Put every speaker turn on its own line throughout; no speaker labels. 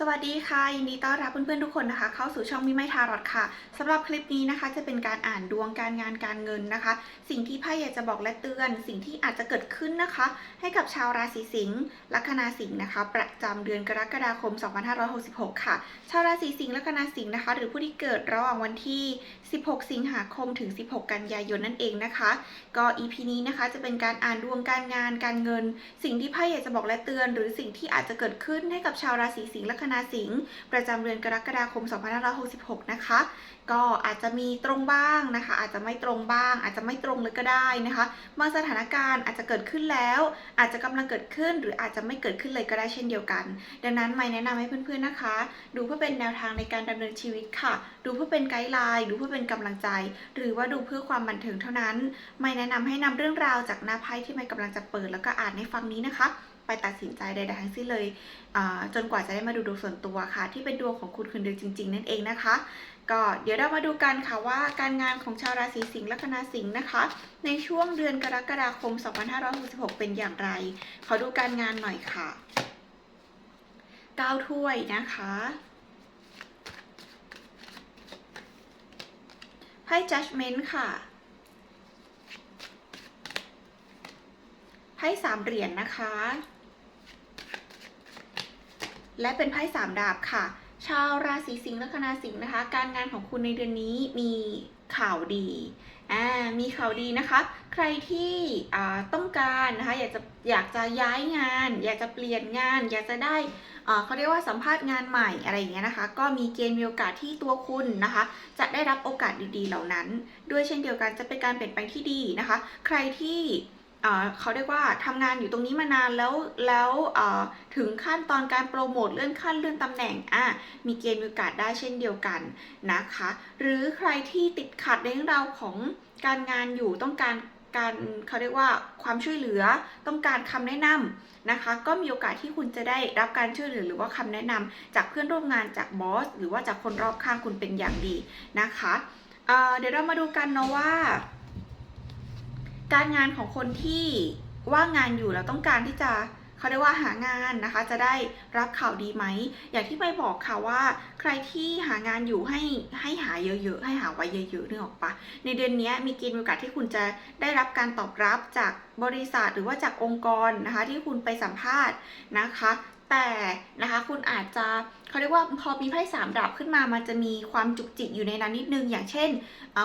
สวัสดีค่ะ ยินดีต้อนรับเพื่อนๆทุกคนนะคะ เข้าสู่ช่องมิไม่ทารอดค่ะสำหรับคลิปนี้นะคะจะเป็นการอ่านดวงการงานการเงินนะคะ สิ่งที่ไพ่อยากจะบอกและเตือน สิ่งที่อาจจะเกิดขึ้นนะคะ ให้กับชาวราศีสิงห์ลัคนาสิงห์นะคะ ประจำเดือนกรกฎาคม 2566 ค่ะ ชาวราศีสิงห์ลัคนาสิงห์นะคะ หรือผู้ที่เกิดระหว่างวันที่ 16 สิงหาคมถึง 16 กันยายนนั่นเองนะคะ ก็ EP นี้นะคะจะเป็นการอ่านดวงการงานการเงิน สิ่งที่ไพ่อยากจะบอกและเตือน หรือสิ่งที่อาจจะเกิดขึ้นให้กับชาวราศีสิงห์ลัคนาสิงห์ประจำเดือนกรกฎาคม 2566 นะคะ ก็อาจจะมีตรงบ้างนะคะ อาจจะไม่ตรงบ้าง อาจจะไม่ตรงเลยก็ได้นะคะบางสถานการณ์อาจจะเกิดขึ้นแล้ว อาจจะกำลังเกิดขึ้น หรืออาจจะไม่เกิดขึ้นเลยก็ได้เช่นเดียวกัน ดังนั้นไม่แนะนำให้เพื่อนๆนะคะ ดูเพื่อเป็นแนวทางในการดำเนินชีวิตค่ะ ดูเพื่อเป็นไกด์ไลน์ดูเพื่อเป็นกำลังใจ หรือว่าดูเพื่อความบันเทิงเท่านั้น ไม่แนะนำให้นำเรื่องราวจากหน้าไพ่ที่ไม่กำลังจะเปิดแล้วก็อ่านในฟังนี้นะคะ ไปตัดสินใจใดๆทั้งสิ้นเลย จนกว่าจะได้มาดูดวงส่วนตัวค่ะ ที่เป็นดวงของคุณคืนเดือนจริง ๆ นั่นเองนะคะ ก็เดี๋ยวเรามาดูกันค่ะว่าการงานของชาวราศีสิงห์ลัคนาสิงห์นะคะ ในช่วงเดือนกรกฎาคม 2566 เป็นอย่างไร ขอดูการงานหน่อยค่ะ9ถ้วยนะคะไพ่ judgment ค่ะไพ่สามเหรียญนะคะ และเป็นไพ่สามดาบค่ะ ชาวราศีสิงห์ลัคนาสิงห์นะคะ การงานของคุณในเดือนนี้มีข่าวดีอ่ามีข่าวดีนะคะ ใครที่อ่าต้องการนะคะอยากจะอยากจะย้ายงาน อยากจะเปลี่ยนงาน อยากจะได้อ่าเขาเรียกว่าสัมภาษณ์งานใหม่อะไรอย่างเงี้ยนะคะ ก็มีเกณฑ์มีโอกาสที่ตัวคุณนะคะ จะได้รับโอกาสดีๆเหล่านั้น ด้วยเช่นเดียวกันจะเป็นการเปลี่ยนแปลงที่ดีนะคะ ใครที่ เขาเรียกว่าทำงานอยู่ตรงนี้มานานแล้วแล้วถึงขั้นตอนการโปรโมทเลื่อนขั้นเลื่อนตำแหน่งอะมีเกณฑ์มีโอกาสได้เช่นเดียวกันนะคะ หรือใครที่ติดขัดในเรื่องราวของการงานอยู่ต้องการการเขาเรียกว่าความช่วยเหลือต้องการคำแนะนำนะคะ ก็มีโอกาสที่คุณจะได้รับการช่วยเหลือหรือว่าคำแนะนำจากเพื่อนร่วมงานจากบอสหรือว่าจากคนรอบข้างคุณเป็นอย่างดีนะคะเเดี๋ยวเรามาดูกันเนาะว่า การงานของคนที่ว่างงานอยู่แล้วต้องการที่จะเขาเรียกว่าหางานนะคะ จะได้รับข่าวดีไหม อย่างที่ไปบอกค่ะว่า ใครที่หางานอยู่ให้ให้หาเยอะๆ ให้หาไว้เยอะๆนึกออกปะในเดือนนี้มีกณฑ์มีโอกาสที่คุณจะได้รับการตอบรับจากบริษัทหรือว่าจากองค์กรนะคะ ที่คุณไปสัมภาษณ์นะคะ แต่นะคะคุณอาจจะ เขาเรียกว่าพอมีไพ่สามดาบขึ้นมา มันจะมีความจุกจิกอยู่ในนั้นนิดนึง อย่างเช่น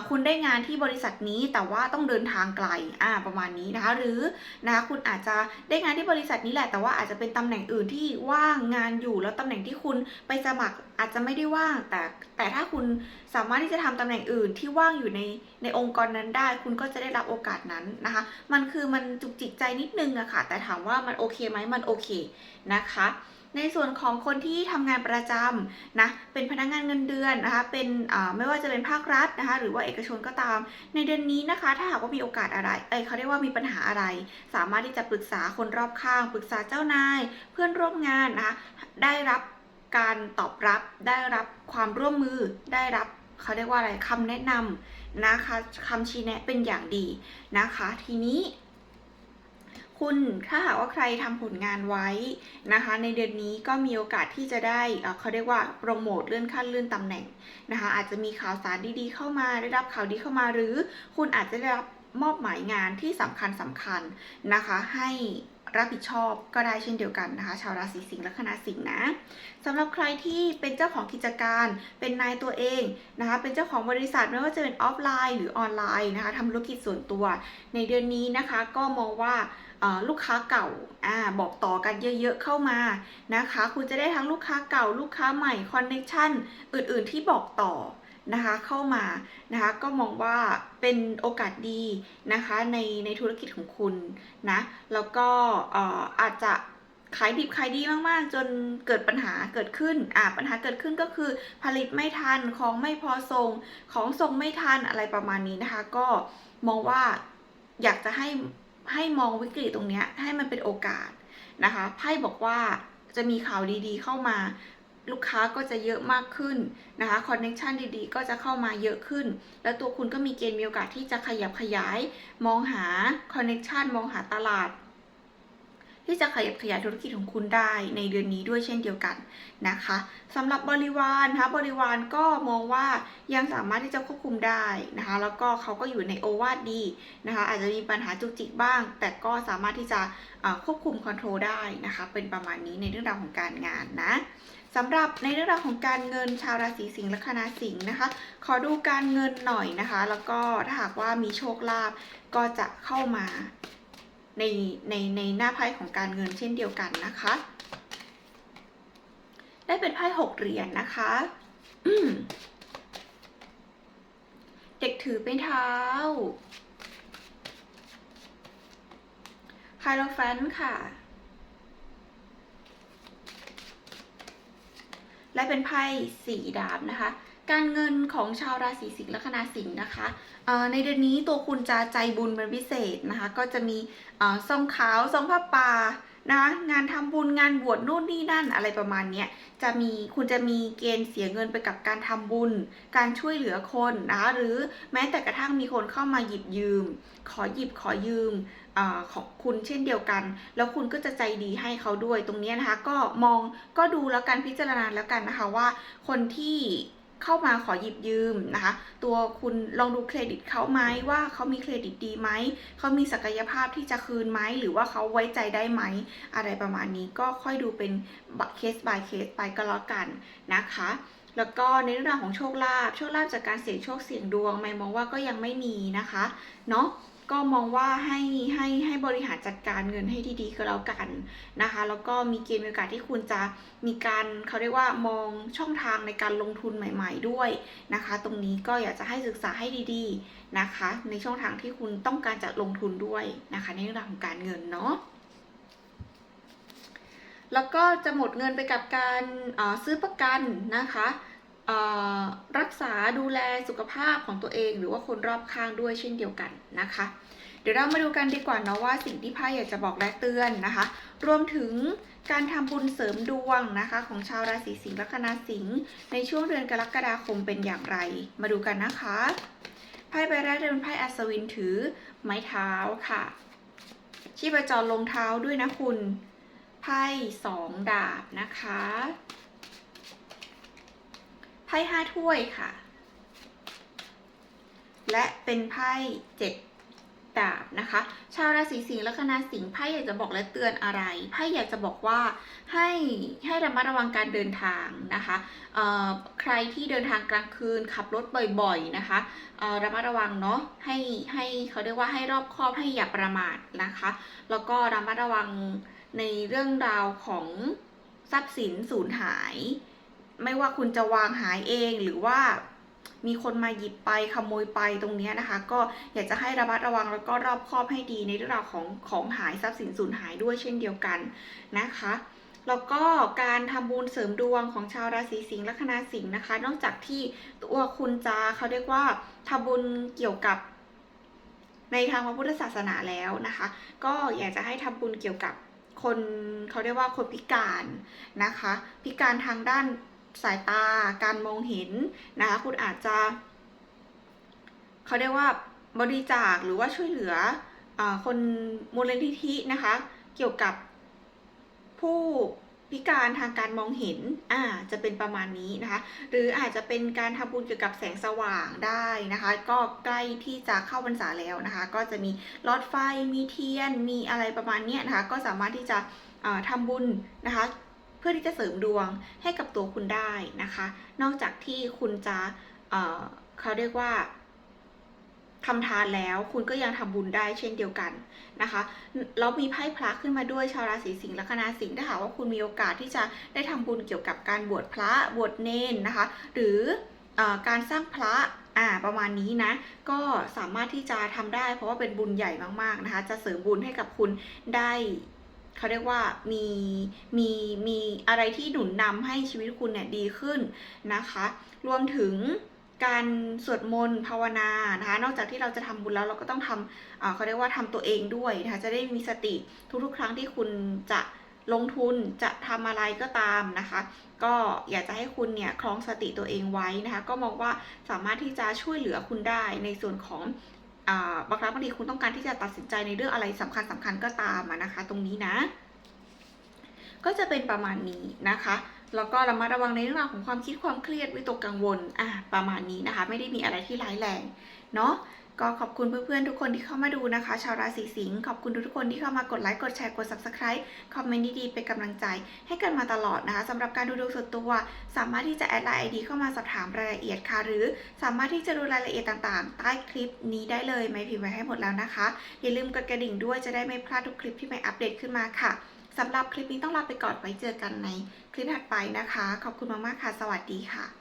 คุณได้งานที่บริษัทนี้แต่ว่าต้องเดินทางไกลอ่าประมาณนี้นะคะ หรือนะคะคุณอาจจะได้งานที่บริษัทนี้แหละ แต่ว่าอาจจะเป็นตำแหน่งอื่นที่ว่างงานอยู่ แล้วตำแหน่งที่คุณไปสมัครอาจจะไม่ได้ว่าง แต่แต่ถ้าคุณสามารถที่จะทำตำแหน่งอื่นที่ว่างอยู่ในในองค์กรนั้นได้ คุณก็จะได้รับโอกาสนั้นนะคะ มันคือมันจุกจิกใจนิดนึงอะค่ะ แต่ถามว่ามันโอเคไหมมันโอเคนะคะ ในส่วนของคนที่ทำงานประจำนะ เป็นพนักงานเงินเดือนนะคะ เป็นไม่ว่าจะเป็นภาครัฐนะคะ หรือว่าเอกชนก็ตาม ในเดือนนี้นะคะ ถ้าหากว่ามีโอกาสอะไร เอ้ยเขาเรียกว่ามีปัญหาอะไร สามารถที่จะปรึกษาคนรอบข้าง ปรึกษาเจ้านาย เพื่อนร่วมงานนะคะ ได้รับการตอบรับ ได้รับความร่วมมือ ได้รับเขาเรียกว่าอะไรคำแนะนำนะคะคำชี้แนะเป็นอย่างดีนะคะ ทีนี้ คุณถ้าหากว่าใครทำผลงานไว้นะคะ ในเดือนนี้ก็มีโอกาสที่จะได้เขาเรียกว่าโปรโมทเลื่อนขั้นเลื่อนตำแหน่งนะคะ อาจจะมีข่าวสารดีๆเข้ามาได้รับข่าวดีเข้ามา หรือคุณอาจจะได้รับมอบหมายงานที่สำคัญสำคัญนะคะ ให้รับผิดชอบก็ได้เช่นเดียวกันนะคะ ชาวราศีสิงห์และคณะสิงห์นะสำหรับใครที่เป็นเจ้าของกิจการเป็นนายตัวเองนะคะ เป็นเจ้าของบริษัทไม่ว่าจะเป็นออฟไลน์ หรือออนไลน์นะคะทำธุรกิจส่วนตัว ในเดือนนี้นะคะก็มองว่า ลูกค้าเก่าอ่าบอกต่อกันเยอะๆเข้ามานะคะ คุณจะได้ทั้งลูกค้าเก่า ลูกค้าใหม่คอนเน c ชันอื่นๆที่บอกต่อนะคะเข้ามานะคะก็มองว่าเป็นโอกาสดีนะคะในในธุรกิจของคุณนะแล้วก็เอ่ออาจจะขายดิบขายดีมากๆ จนเกิดปัญหาเกิดขึ้นอ่าปัญหาเกิดขึ้นก็คือผลิตไม่ทันของไม่พอส่งของส่งไม่ทันอะไรประมาณนี้นะคะ ก็มองว่าอยากจะให้ ให้มองวิกฤตตรงนี้ให้มันเป็นโอกาสนะคะไพ่บอกว่าจะมีข่าวดีๆเข้ามาลูกค้าก็จะเยอะมากขึ้นนะคะคอนเนคชันดีๆ ก็จะเข้ามาเยอะขึ้น แล้วตัวคุณก็มีเกณฑ์มีโอกาสที่จะขยับขยาย มองหาคอนเนคชันมองหาตลาด ที่จะขยับขยายธุรกิจของคุณได้ในเดือนนี้ด้วยเช่นเดียวกันนะคะสำหรับบริวารนะคะบริวารก็มองว่ายังสามารถที่จะควบคุมได้นะคะแล้วก็เขาก็อยู่ในโอวาทดีนะคะอาจจะมีปัญหาจุกจิกบ้าง แต่ก็สามารถที่จะควบคุมคอนโทรลได้นะคะเป็นประมาณนี้ในเรื่องราวของการงานนะสำหรับในเรื่องราวของการเงินชาวราศีสิงห์และคณะสิงห์นะคะ ขอดูการเงินหน่อยนะคะ แล้วก็ถ้าหากว่ามีโชคลาภก็จะเข้ามา ในในในหน้าไพ่ของการเงินเช่นเดียวกันนะคะ ได้เป็นไพ่หกเหรียญนะคะเด็กถือเป็นเท้าไฮโลแฟนค่ะ และเป็นไพ่สีดาบนะคะ การเงินของชาวราศีสิงห์ละคณะสิงห์นะคะ ในเดือนนี้ตัวคุณจะใจบุญเป็นพิเศษนะคะ ก็จะมีส่อซองขาวซองผ้าป่านะงานทำบุญงานบวชนู่นนี่นั่นอะไรประมาณเนี้ยจะมีคุณจะมีเกณฑ์เสียเงินไปกับการทำบุญ การช่วยเหลือคนนะหรือแม้แต่กระทั่งมีคนเข้ามาหยิบยืม ขอหยิบขอยืมอของคุณเช่นเดียวกัน แล้วคุณก็จะใจดีให้เขาด้วยตรงนี้นะคะ ก็มองก็ดูแล้วกันพิจารณาแล้วกันนะคะว่า คนที่ เข้ามาขอหยิบยืมนะคะ ตัวคุณลองดูเครดิตเขาไหมว่าเขามีเครดิตดีไหมเขามีศักยภาพที่จะคืนไหมหรือว่าเขาไว้ใจได้ไหม อะไรประมาณนี้ก็ค่อยดูเป็นเคส by เคสไปก็แล้วกันนะคะแล้วก็ในเรื่องราวของโชคลาภ โชคลาภจากการเสี่ยงโชคเสี่ยงดวงไม่มองว่าก็ยังไม่มีนะคะ เนาะ ก็มองว่าให้ให้ให้บริหารจัดการเงินให้ดีๆก็แล้วกันนะคะ แล้วก็มีเกณฑ์มีโอกาสที่คุณจะมีการเขาเรียกว่ามองช่องทางในการลงทุนใหม่ ๆ ด้วยนะคะ ตรงนี้ก็อยากจะให้ศึกษาให้ดีๆนะคะ ในช่องทางที่คุณต้องการจะลงทุนด้วยนะคะ ในเรื่องของการเงินเนาะแล้วก็จะหมดเงินไปกับการอ่อซื้อประกันนะคะ รักษาดูแลสุขภาพของตัวเอง หรือว่าคนรอบข้างด้วยเช่นเดียวกันนะคะ เดี๋ยวเรามาดูกันดีกว่าเนาะว่าสิ่งที่ไพ่อยากจะบอกและเตือนนะคะ รวมถึงการทำบุญเสริมดวงนะคะ ของชาวราศีสิงห์ละคณะสิงห์ในช่วงเดือนกรกฎาคมเป็นอย่างไร มาดูกันนะคะไพ่ใบแรกจะเป็นไพ่อัศวินถือไม้เท้าค่ะ ชีพจรลงเท้าด้วยนะคุณไพ่สองดาบนะคะไพ่ห้าถ้วยค่ะ และเป็นไพ่เจ็ดดาบนะคะ ชาวราศีสิงห์และคณะสิงห์ไพ่อยากจะบอกและเตือนอะไรไพ่อยากจะบอกว่าให้ให้ระมัดระวังการเดินทางนะคะใครที่เดินทางกลางคืนขับรถบ่อยๆนะคะระมัดระวังเนาะให้ให้เขาเรียกว่าให้รอบคอบให้อย่าประมาทนะคะ แล้วก็ระมัดระวังในเรื่องราวของทรัพย์สินสูญหาย ไม่ว่าคุณจะวางหายเองหรือว่ามีคนมาหยิบไปขโมยไปตรงนี้นะคะ ก็อยากจะให้ระมัดระวังแล้วก็รอบคอบให้ดีในเรื่องราวของของหายทรัพย์สินสูญหายด้วยเช่นเดียวกันนะคะแล้วก็การทำบุญเสริมดวงของชาวราศีสิงห์ละคณะสิงห์นะคะ นอกจากที่ตัวคุณจะเขาเรียกว่าทำบุญเกี่ยวกับในทางพระพุทธศาสนาแล้วนะคะ ก็อยากจะให้ทำบุญเกี่ยวกับคนเขาเรียกว่าคนพิการนะคะ พิการทางด้าน สายตา การมองเห็นนะคะ คุณอาจจะเขาเรียกว่าบริจาคหรือว่าช่วยเหลืออคนมูลนิธินะคะ เกี่ยวกับผู้พิการทางการมองเห็นอ่าจะเป็นประมาณนี้นะคะ หรืออาจจะเป็นการทำบุญเกี่ยวกับแสงสว่างได้นะคะ ก็ใกล้ที่จะเข้าพรรษาแล้วนะคะ ก็จะมีหลอดไฟมีเทียนมีอะไรประมาณนี้นะคะ ก็สามารถที่จะอ่าทำบุญนะคะ เพื่อที่จะเสริมดวงให้กับตัวคุณได้นะคะ นอกจากที่คุณจะเเขาเรียกว่าทำทานแล้วคุณก็ยังทำบุญได้เช่นเดียวกันนะคะแล้วมีไพ่พระขึ้นมาด้วยชาวราศีสิงห์ละคณะสิงห์ถ้าหากว่าคุณมีโอกาสที่จะได้ทำบุญเกี่ยวกับการบวชพระบวชเนนนะคะ หรืออการสร้างพระอ่าประมาณนี้นะ ก็สามารถที่จะทำได้เพราะว่าเป็นบุญใหญ่มากๆนะคะ จะเสริมบุญให้กับคุณได้ เขาเรียกว่ามีมีมีอะไรที่หนุนนำให้ชีวิตคุณเนี่ยดีขึ้นนะคะ รวมถึงการสวดมนต์ภาวนานะคะ นอกจากที่เราจะทำบุญแล้วเราก็ต้องทำเขาเรียกว่าทำตัวเองด้วยนะคะ จะได้มีสติทุกๆ ครั้งที่คุณจะลงทุนจะทำอะไรก็ตามนะคะ ก็อยากจะให้คุณเนี่ยคล้องสติตัวเองไว้นะคะ ก็มองว่าสามารถที่จะช่วยเหลือคุณได้ในส่วนของ บางครั้งบางทีคุณต้องการที่จะตัดสินใจในเรื่องอะไรสำคัญสำคัญก็ตามอะนะคะ ตรงนี้นะ ก็จะเป็นประมาณนี้นะคะแล้วก็ระมัดระวังในเรื่องราวของความคิดความเครียดวิตกกังวลอะประมาณนี้นะคะ ไม่ได้มีอะไรที่ร้ายแรงเนาะ ก็ขอบคุณเพื่อนๆทุกคนที่เข้ามาดูนะคะ ชาวราศีสิงห์ขอบคุณทุกคนที่เข้ามากดไลค์กดแชร์กด subscribe คอมเมนต์ดีๆเป็นกำลังใจ ให้กันมาตลอดนะคะสำหรับการดูดวงส่วนตัว สามารถที่จะแอดไลน์ไอดีเข้ามาสอบถามรายละเอียดค่ะ หรือสามารถที่จะดูรายละเอียดต่างๆ ใต้คลิปนี้ได้เลยไม่พิมพ์ไว้ให้หมดแล้วนะคะ อย่าลืมกดกระดิ่งด้วยจะได้ไม่พลาดทุกคลิปที่ไม่อัปเดตขึ้นมาค่ะสำหรับคลิปนี้ต้องลาไปก่อนไว้เจอกันในคลิปถัดไปนะคะ ขอบคุณมากๆค่ะ สวัสดีค่ะ